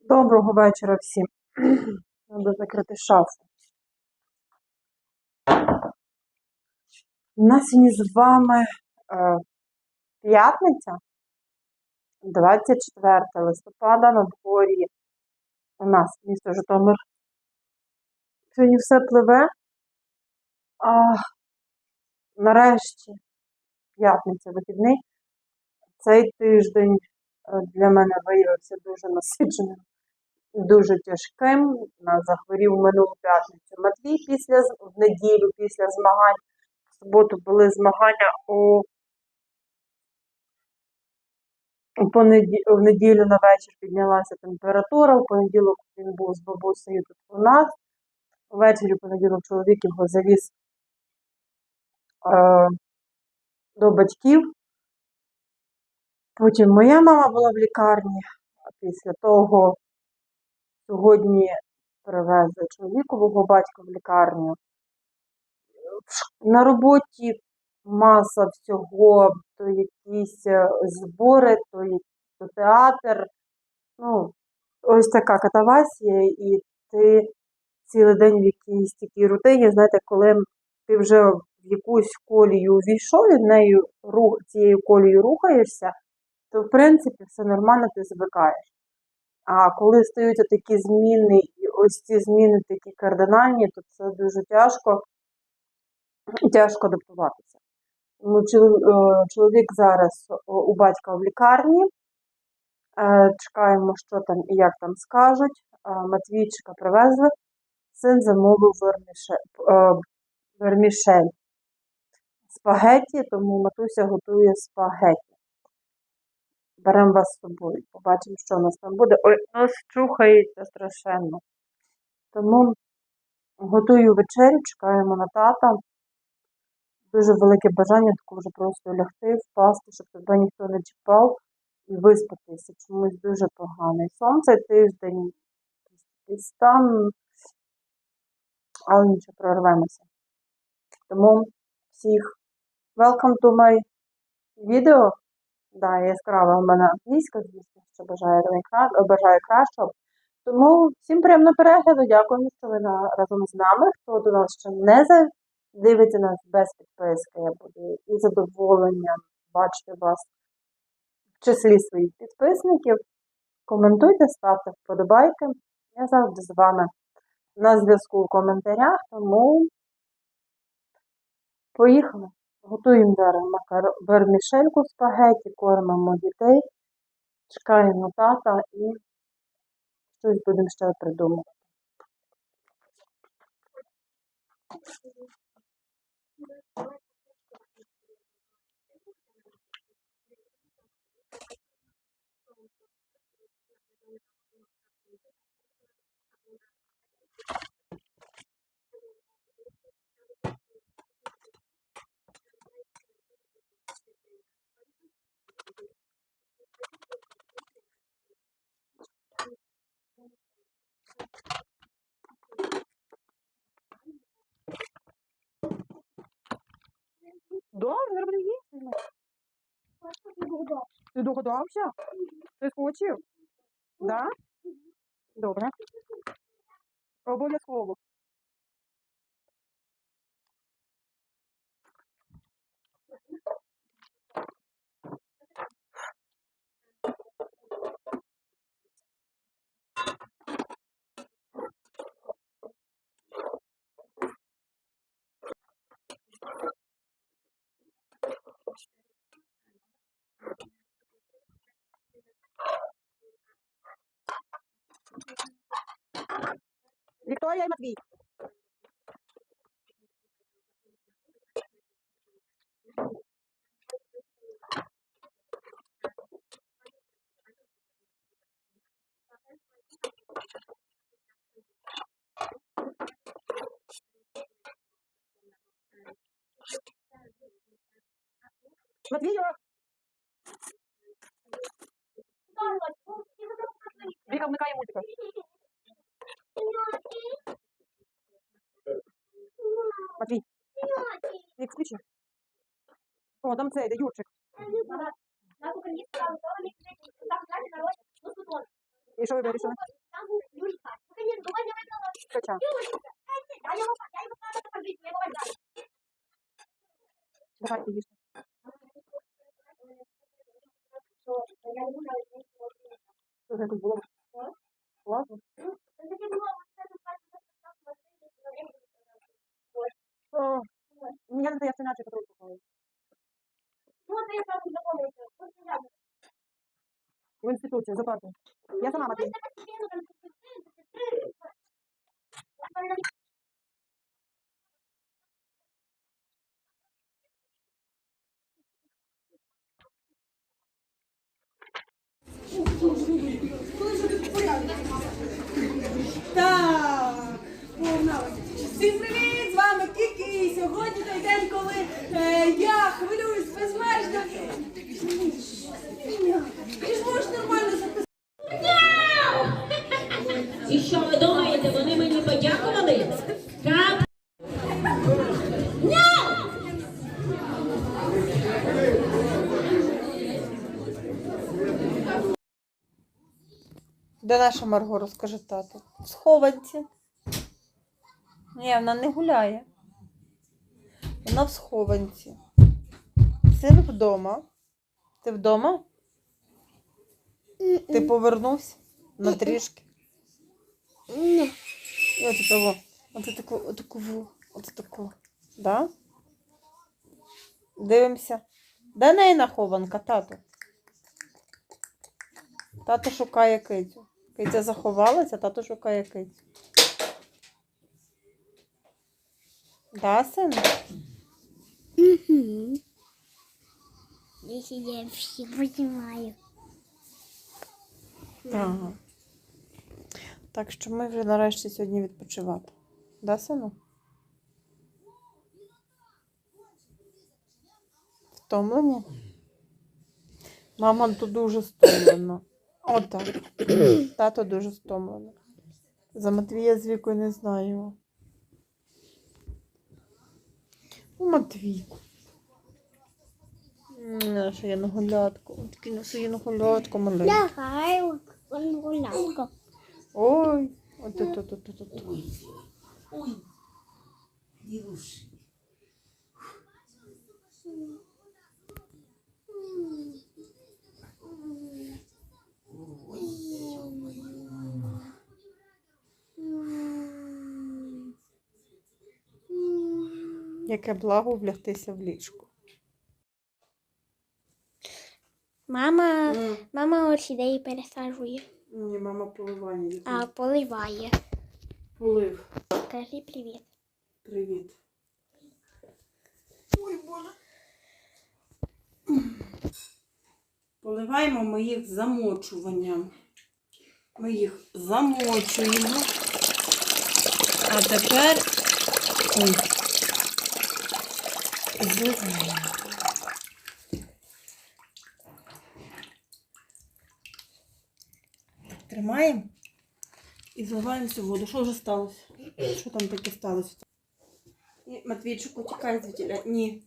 Доброго вечора всім. Треба закрити шафу. У нас сьогодні з вами е, п'ятниця, 24 листопада на дворі у нас місто Житомир. Сьогодні все пливе. А, нарешті, п'ятниця вихідний. Цей тиждень для мене виявився дуже насиченим дуже тяжким. Захворів минулу п'ятницю Матвій після в неділю після змагань. В суботу були змагання у в неділю на вечір піднялася температура. В понеділок він був з бабусею тут у нас. Ввечері в понеділок чоловік його завіз е, до батьків. Потім моя мама була в лікарні. А після того Сьогодні привезли чоловікового батька в лікарню. На роботі маса всього, то якісь е, збори, то, то театр. Ну, ось така катавасія, і ти цілий день в якійсь такій рутині. Знаєте, коли ти вже в якусь колію увійшов і нею цією колією рухаєшся, то в принципі все нормально, ти звикаєш. А коли стаються такі зміни, і ось ці зміни такі кардинальні, то це дуже тяжко, тяжко адаптуватися. Ну, е, чоловік зараз у батька в лікарні. Е, Чекаємо, що там і як там скажуть. Е, Матвійчика привезли. Син замовив вермішель, спагетті, тому матуся готує спагетті. Беремо вас з собою. Побачимо, що у нас там буде. Ой, нос чухається страшенно. Тому готую вечерю, чекаємо на тата. Дуже велике бажання таке вже просто лягти, впасти, щоб тебе ніхто не чіпав і виспатися. Чомусь дуже поганий сон цей тиждень. І стан, але нічого прорвемося. Тому всіх welcome to my відео. Да, яскрава в мене англійська, звісно, що бажаю, бажаю кращого. Тому всім приємного перегляду. Дякуємо, що ви разом з нами. Хто до нас ще не дивиться нас без підписки, я буду із задоволенням бачити вас в числі своїх підписників. Коментуйте, ставте вподобайки. Я завжди з вами на зв'язку в коментарях, тому поїхали. Готуємо зараз вермішельку спагеті, кормимо дітей, чекаємо тата і щось будемо ще придумувати. Зараз буде їсти. Ти догадався? Ти схочив? Да? Добре. Обов'язково. போய் மத்தி मत लीजिए देखो मैं का ये मुझे Матвій. Вік, включи. О, там цей, де Юрчик. І що ви вирішили? Хоча. Давайте їжте. Що вже тут було? Класно. О, Мені не здається, наче потроху ходить. В інституті, за партою. Я сама Матвій. Так, погнали. Всім привіт! З вами Кікі. І сьогодні той день, коли е, я хвилююсь безмежно. Де наша Марго, розкажи тату? В схованці. Ні, вона не гуляє. Вона в схованці. Син вдома. Ти вдома? Ти повернувся на трішки. І от того. От таку, от таку, от таку. Да? Дивимося. Де неї хованка, тату? Тато шукає кицю. Киця заховалася, тато шукає кицю. Да, син? Если я все понимаю. Ага. Так що ми вже нарешті сьогодні відпочивати. Да, сину? Втомлені? Мама тут дуже стомлена. Отак. Тато дуже стомлений. За Матвія з вікою не знаю. Ну, Матвійку. Наша я на гулятку. Такий на гулятку маленький. Давай, он гулялка. Ой, от от от от от. Ой, дівушки. Яке благо влягтися в ліжку. Мама, мама орхідеї пересаджує, Ні, мама поливає. а поливає. Полив. Кажи привіт. Привіт. Ой, Боже. Поливаємо ми їх замочуванням. Ми їх замочуємо. А тепер ой, зливаємо. Тримаємо і зливаємо всю воду. Що вже сталося? Що там таке сталося? І, Матвійчику, тікай звідтіля. Ні.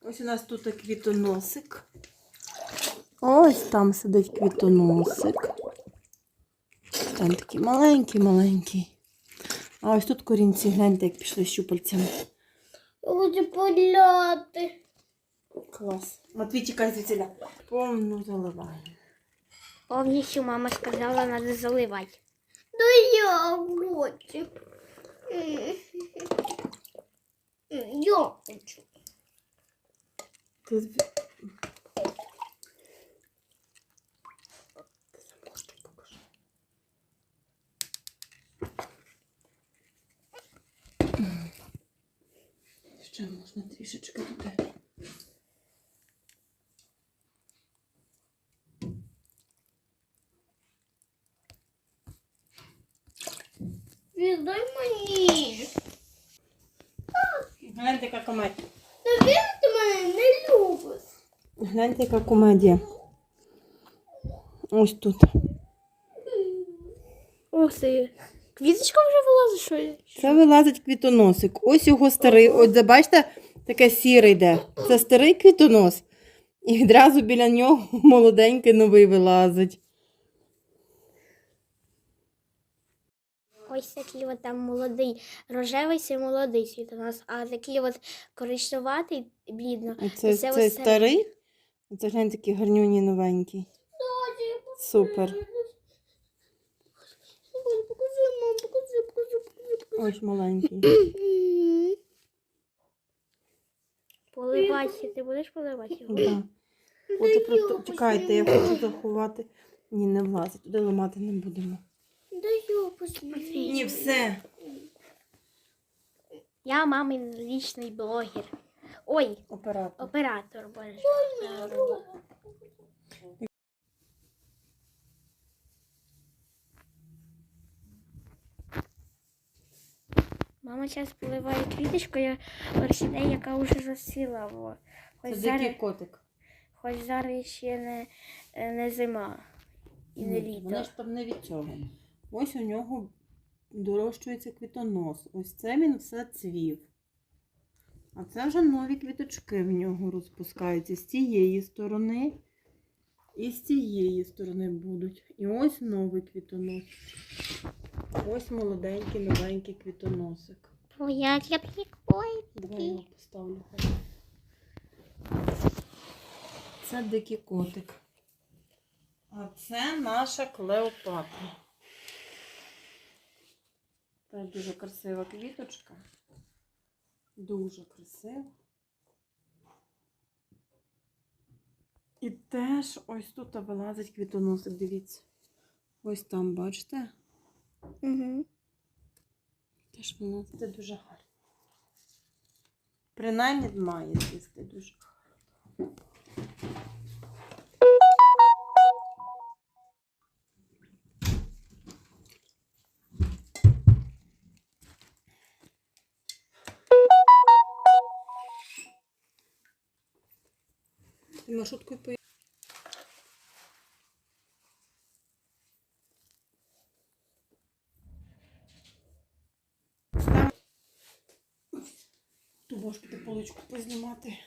Ось у нас тут квітоносик. Ось там сидить квітоносик. Там такий маленький, маленький. А ось тут корінці, гляньте, як пішли щупальцями. Буду поляти. Клас. Матвій, тікай звідтіля. Повну заливаємо. Повністю мама сказала, надо заливати. Да я хочу. Я хочу. Ти зві- Ти Ще можна трішечки туди. Віддай мені. Гляньте, яка комедія. Навірно, ти мене не любиш. Гляньте, яка комедія. Ось тут. Ох ти. Квіточка вже вилазить, що ли? Це вилазить квітоносик. Ось його старий. Ось де, бачите, таке сіре йде. Це старий квітонос. І відразу біля нього молоденький новий вилазить. Ось такий от там молодий, рожевий це молодий світонос, а такий от коричневатий, блідно. А це, Це це ось старий? Це глянь такий гарнюні новенький. Супер. Ось маленький. Поливайся, ти будеш поливати його? Да. Хочу просто... Чекайте, я хочу заховати. Ні, не влазить, туди ламати не будемо. Дай його посмотри. Ні, все. Я мамин лічний блогер. Ой, Оператор. оператор, боже. Мама зараз поливає квіточкою орхідею, яка вже засіла. Во. Хоч, Це зараз, дикий котик. хоч зараз ще не, не зима і не літо. Вони ж там не від цього. Ось у нього дорощується квітонос. Ось це він все цвів. А це вже нові квіточки в нього розпускаються з цієї сторони. І з цієї сторони будуть. І ось новий квітонос. Ось молоденький, новенький квітоносик. Твоя я ой. Давай я поставлю. Це дикий котик. А це наша Клеопатра. Це дуже красива квіточка. Дуже красива. І теж ось тут вилазить квітоносик, дивіться. Ось там, бачите? Угу. Теж вилазить Це дуже гарно. Принаймні має цвісти дуже гарно. Ти маршруткою поїхав? Ту поличку познімати.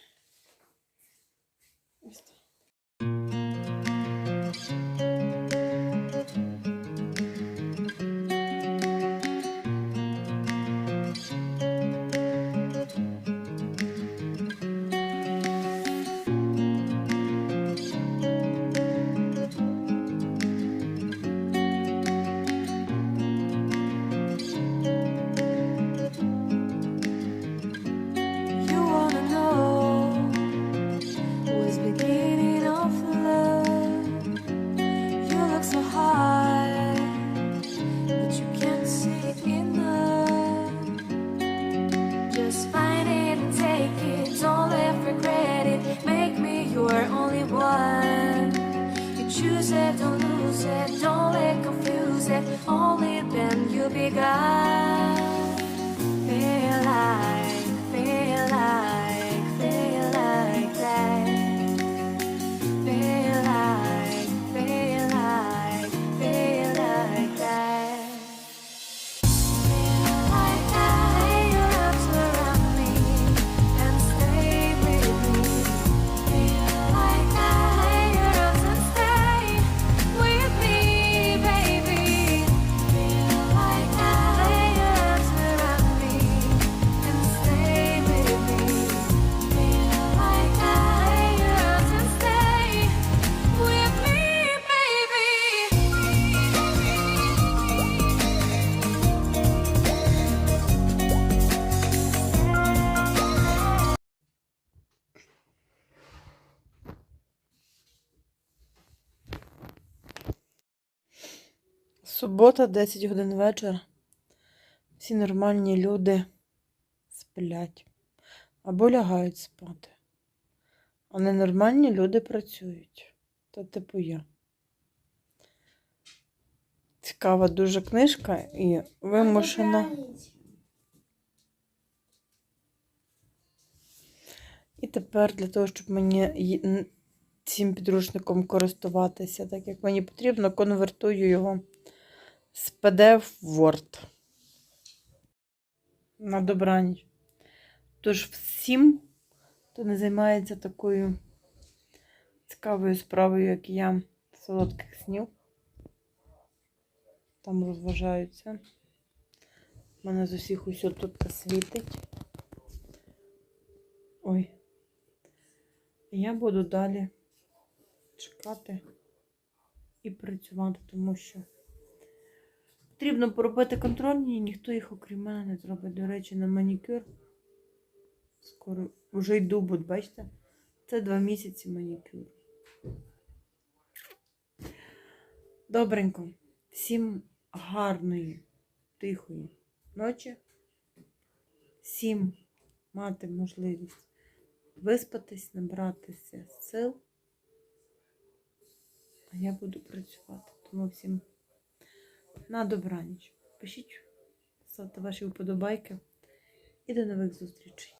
Субота, 10 годин вечора. Всі нормальні люди сплять або лягають спати. А ненормальні люди працюють. Та типу я. Цікава дуже книжка і вимушена. І тепер для того, щоб мені цим підручником користуватися, так як мені потрібно, конвертую його з PDF Word. На добраніч. Тож всім, хто не займається такою цікавою справою, як я, солодких снів, там розважаються. У мене з усіх усьо тут світить. Ой. Я буду далі чекати і працювати, тому що потрібно поробити контрольні, і ніхто їх окрім мене не зробить. До речі, на манікюр. Скоро вже йду, будь бачите? Це два місяці манікюру. Добренько. Всім гарної, тихої ночі. Всім мати можливість виспатись, набратися сил. А я буду працювати. Тому всім на добраніч. Пишіть, ставте ваші вподобайки і до нових зустрічей.